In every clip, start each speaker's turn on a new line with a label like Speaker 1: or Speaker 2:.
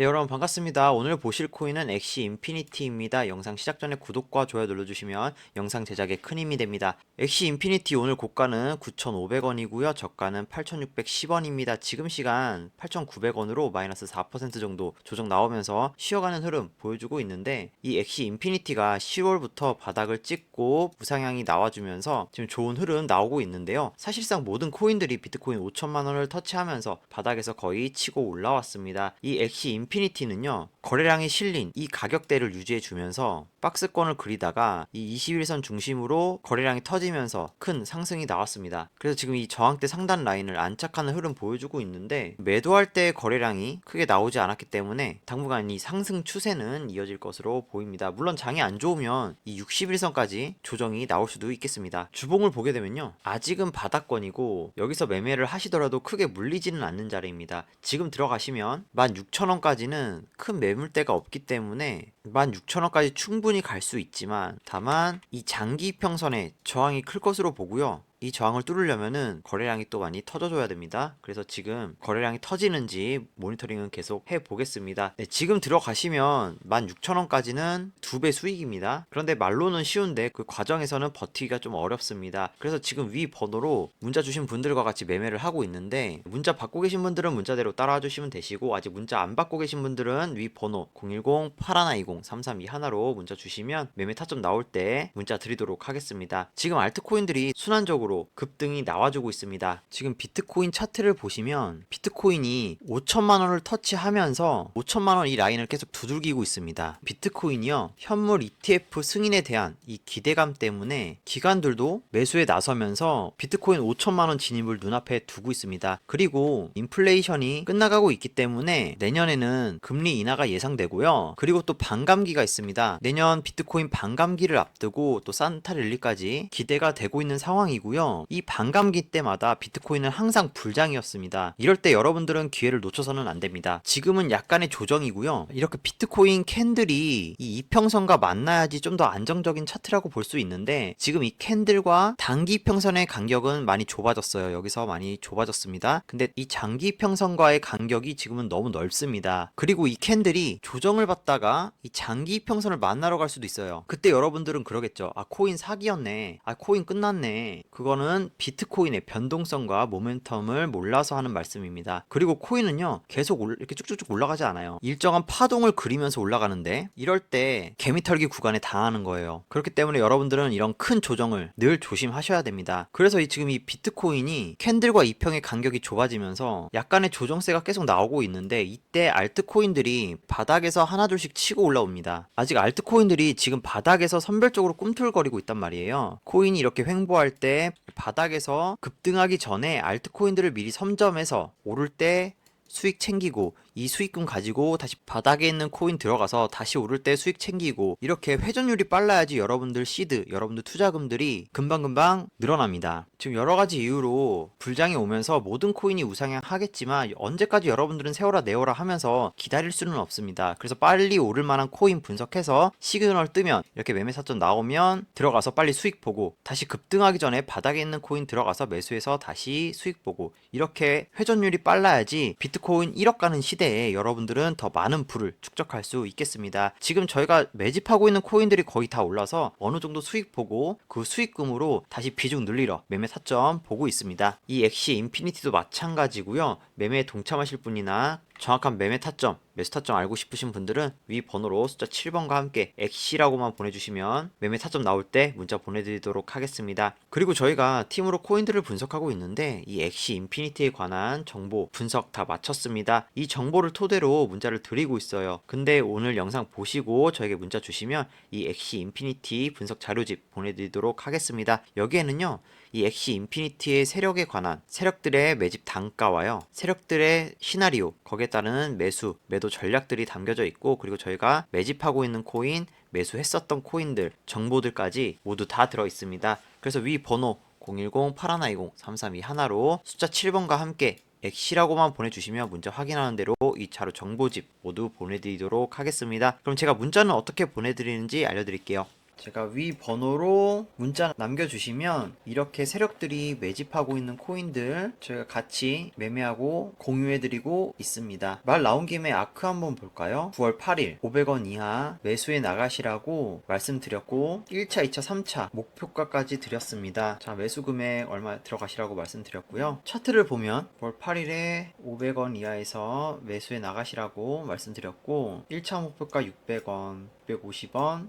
Speaker 1: 네 여러분 반갑습니다. 오늘 보실 코인은 엑시 인피니티입니다. 영상 시작 전에 구독과 좋아요 눌러주시면 영상 제작에 큰 힘이 됩니다. 엑시 인피니티 오늘 고가는 9,500원이고요. 저가는 8,610원입니다. 지금 시간 8,900원으로 마이너스 4% 정도 조정 나오면서 쉬어가는 흐름 보여주고 있는데 이 엑시 인피니티가 10월부터 바닥을 찍고 부상향이 나와주면서 지금 좋은 흐름 나오고 있는데요. 사실상 모든 코인들이 비트코인 5천만 원을 터치하면서 바닥에서 거의 치고 올라왔습니다. 이 엑시 인피니티 는요 거래량이 실린 이 가격대를 유지해 주면서 박스권을 그리다가 이 21선 중심으로 거래량이 터지면서 큰 상승이 나왔습니다. 그래서 지금 이 저항대 상단 라인을 안착하는 흐름 보여주고 있는데 매도할 때 거래량이 크게 나오지 않았기 때문에 당분간 이 상승 추세는 이어질 것으로 보입니다. 물론 장이 안 좋으면 이 61선까지 조정이 나올 수도 있겠습니다. 주봉을 보게 되면요. 아직은 바닥권이고 여기서 매매를 하시더라도 크게 물리지는 않는 자리입니다. 지금 들어가시면 16,000원까지 는 큰 매물대가 없기 때문에 16,000원까지 충분히 갈 수 있지만 다만 이 장기 평선에 저항이 클 것으로 보고요. 이 저항을 뚫으려면은 거래량이 또 많이 터져줘야 됩니다. 그래서 지금 거래량이 터지는지 모니터링은 계속 해 보겠습니다. 네, 지금 들어가시면 16,000원까지는 두 배 수익입니다. 그런데 말로는 쉬운데 그 과정에서는 버티기가 좀 어렵습니다. 그래서 지금 위 번호로 문자 주신 분들과 같이 매매를 하고 있는데 문자 받고 계신 분들은 문자대로 따라와 주시면 되시고 아직 문자 안 받고 계신 분들은 위 번호 010-8120-332 하나로 문자 주시면 매매 타점 나올 때 문자 드리도록 하겠습니다. 지금 알트코인들이 순환적으로 급등이 나와주고 있습니다. 지금 비트코인 차트를 보시면 비트코인이 5천만 원을 터치하면서 5천만 원 이 라인을 계속 두들기고 있습니다. 비트코인이요 현물 ETF 승인에 대한 이 기대감 때문에 기관들도 매수에 나서면서 비트코인 5천만 원 진입을 눈앞에 두고 있습니다. 그리고 인플레이션이 끝나가고 있기 때문에 내년에는 금리 인하가 예상되고요. 그리고 또 반감기가 있습니다. 내년 비트코인 반감기를 앞두고 또 산타 랠리까지 기대가 되고 있는 상황이고요. 이 반감기 때마다 비트코인은 항상 불장이었습니다. 이럴 때 여러분들은 기회를 놓쳐서는 안 됩니다. 지금은 약간의 조정이고요. 이렇게 비트코인 캔들이 이 이평선과 만나야지 좀 더 안정적인 차트라고 볼 수 있는데 지금 이 캔들과 단기 평선의 간격은 많이 좁아졌어요. 여기서 많이 좁아졌습니다. 근데 이 장기 평선과의 간격이 지금은 너무 넓습니다. 그리고 이 캔들이 조정을 받다가 이 장기 평선을 만나러 갈 수도 있어요. 그때 여러분들은 그러겠죠. 아 코인 사기였네. 아 코인 끝났네. 그거는 비트코인의 변동성과 모멘텀을 몰라서 하는 말씀입니다. 그리고 코인은요 계속 올- 이렇게 쭉쭉쭉 올라가지 않아요. 일정한 파동을 그리면서 올라가는데 이럴 때 개미털기 구간에 당하는 거예요. 그렇기 때문에 여러분들은 이런 큰 조정을 늘 조심하셔야 됩니다. 그래서 이 지금 이 비트코인이 캔들과 이평의 간격이 좁아지면서 약간의 조정세가 계속 나오고 있는데 이때 알트코인들이 바닥에서 하나둘씩 치고 올라옵니다. 아직 알트코인들이 지금 바닥에서 선별적으로 꿈틀거리고 있단 말이에요. 코인이 이렇게 횡보할 때 바닥에서 급등하기 전에 알트코인들을 미리 선점해서 오를 때 수익 챙기고 이 수익금 가지고 다시 바닥에 있는 코인 들어가서 다시 오를 때 수익 챙기고 이렇게 회전율이 빨라야지 여러분들 시드, 여러분들 투자금들이 금방금방 늘어납니다. 지금 여러 가지 이유로 불장이 오면서 모든 코인이 우상향 하겠지만 언제까지 여러분들은 세워라 내워라 하면서 기다릴 수는 없습니다. 그래서 빨리 오를 만한 코인 분석해서 시그널 뜨면 이렇게 매매 사전 나오면 들어가서 빨리 수익 보고 다시 급등하기 전에 바닥에 있는 코인 들어가서 매수해서 다시 수익 보고 이렇게 회전율이 빨라야지 비트코인 1억 가는 시대 에 여러분들은 더 많은 부를 축적할 수 있겠습니다. 지금 저희가 매집하고 있는 코인들이 거의 다 올라서 어느 정도 수익 보고 그 수익금으로 다시 비중 늘리러 매매 타점 보고 있습니다. 이 엑시 인피니티도 마찬가지고요. 매매에 동참하실 분이나 정확한 매매 타점, 매수 타점 알고 싶으신 분들은 위 번호로 숫자 7번과 함께 엑시라고만 보내주시면 매매 타점 나올 때 문자 보내드리도록 하겠습니다. 그리고 저희가 팀으로 코인들을 분석하고 있는데 이 엑시 인피니티에 관한 정보 분석 다 마쳤습니다. 이 정보를 토대로 문자를 드리고 있어요. 근데 오늘 영상 보시고 저에게 문자 주시면 이 엑시 인피니티 분석 자료집 보내드리도록 하겠습니다. 여기에는요. 이 엑시 인피니티의 세력에 관한 세력들의 매집 단가와요. 세력들의 시나리오, 거기에 따르는 매수, 매도 전략들이 담겨져 있고 그리고 저희가 매집하고 있는 코인, 매수했었던 코인들 정보들까지 모두 다 들어 있습니다. 그래서 위 번호 010-8120-332 하나로 숫자 7번과 함께 엑시라고만 보내주시면 문자 확인하는 대로 이 자료 정보집 모두 보내드리도록 하겠습니다. 그럼 제가 문자는 어떻게 보내드리는지 알려드릴게요. 제가 위 번호로 문자 남겨주시면 이렇게 세력들이 매집하고 있는 코인들 저희가 같이 매매하고 공유해드리고 있습니다. 말 나온 김에 아크 한번 볼까요? 9월 8일 500원 이하 매수해 나가시라고 말씀드렸고 1차, 2차, 3차 목표가까지 드렸습니다. 자 매수 금액 얼마 들어가시라고 말씀드렸고요. 차트를 보면 9월 8일에 500원 이하에서 매수해 나가시라고 말씀드렸고 1차 목표가 600원, 650원,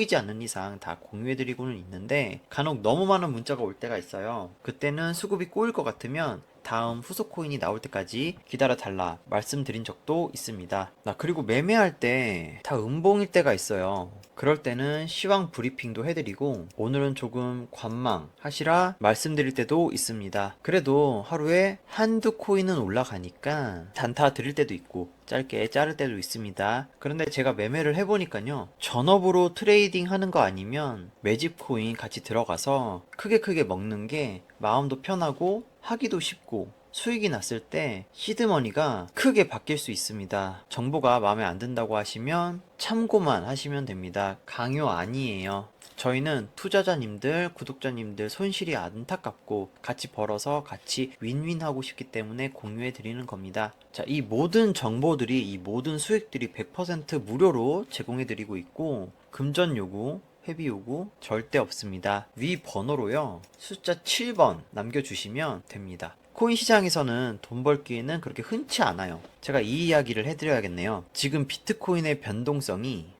Speaker 1: 이지 않는 이상 다 공유해드리고는 있는데 간혹 너무 많은 문자가 올 때가 있어요. 그때는 수급이 꼬일 것 같으면 다음 후속 코인이 나올 때까지 기다려 달라 말씀드린 적도 있습니다. 나 그리고 매매할 때 다 음봉일 때가 있어요. 그럴 때는 시황 브리핑도 해드리고 오늘은 조금 관망 하시라 말씀드릴 때도 있습니다. 그래도 하루에 한두 코인은 올라가니까 단타 드릴 때도 있고 짧게 자를 때도 있습니다. 그런데 제가 매매를 해보니까요. 전업으로 트레이딩 하는 거 아니면 매집 코인 같이 들어가서 크게 크게 먹는 게 마음도 편하고 하기도 쉽고 수익이 났을 때 시드머니가 크게 바뀔 수 있습니다. 정보가 마음에 안 든다고 하시면 참고만 하시면 됩니다. 강요 아니에요. 저희는 투자자님들, 구독자님들 손실이 안타깝고 같이 벌어서 같이 윈윈하고 싶기 때문에 공유해 드리는 겁니다. 자, 이 모든 정보들이, 이 모든 수익들이 100% 무료로 제공해 드리고 있고, 금전 요구, 회비 요구 절대 없습니다. 위 번호로요. 숫자 7번 남겨주시면 됩니다. 코인 시장에서는 돈 벌기에는 그렇게 흔치 않아요. 제가 이 이야기를 해드려야겠네요. 지금 비트코인의 변동성이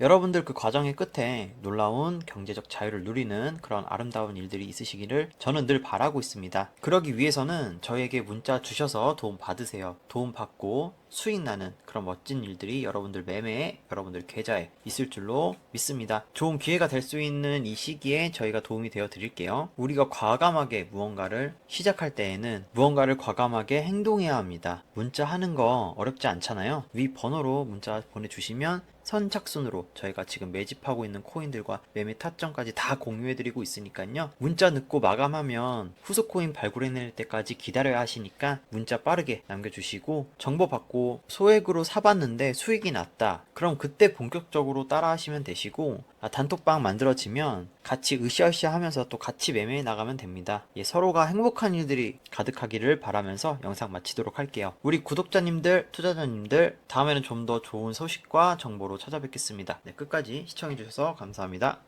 Speaker 1: 여러분들 그 과정의 끝에 놀라운 경제적 자유를 누리는 그런 아름다운 일들이 있으시기를 저는 늘 바라고 있습니다. 그러기 위해서는 저에게 문자 주셔서 도움 받으세요. 도움 받고 수익 나는 그런 멋진 일들이 여러분들 매매에, 여러분들 계좌에 있을 줄로 믿습니다. 좋은 기회가 될 수 있는 이 시기에 저희가 도움이 되어 드릴게요. 우리가 과감하게 무언가를 시작할 때에는 무언가를 과감하게 행동해야 합니다. 문자 하는 거 어렵지 않잖아요. 위 번호로 문자 보내주시면 선착순으로 저희가 지금 매집하고 있는 코인들과 매매 타점까지 다 공유해드리고 있으니까요. 문자 늦고 마감하면 후속 코인 발굴해낼 때까지 기다려야 하시니까 문자 빠르게 남겨주시고 정보 받고 소액으로 사봤는데 수익이 났다. 그럼 그때 본격적으로 따라 하시면 되시고 아, 단톡방 만들어지면 같이 으쌰으쌰 하면서 또 같이 매매해 나가면 됩니다. 예, 서로가 행복한 일들이 가득하기를 바라면서 영상 마치도록 할게요. 우리 구독자님들, 투자자님들, 다음에는 좀 더 좋은 소식과 정보로 찾아뵙겠습니다. 네, 끝까지 시청해주셔서 감사합니다.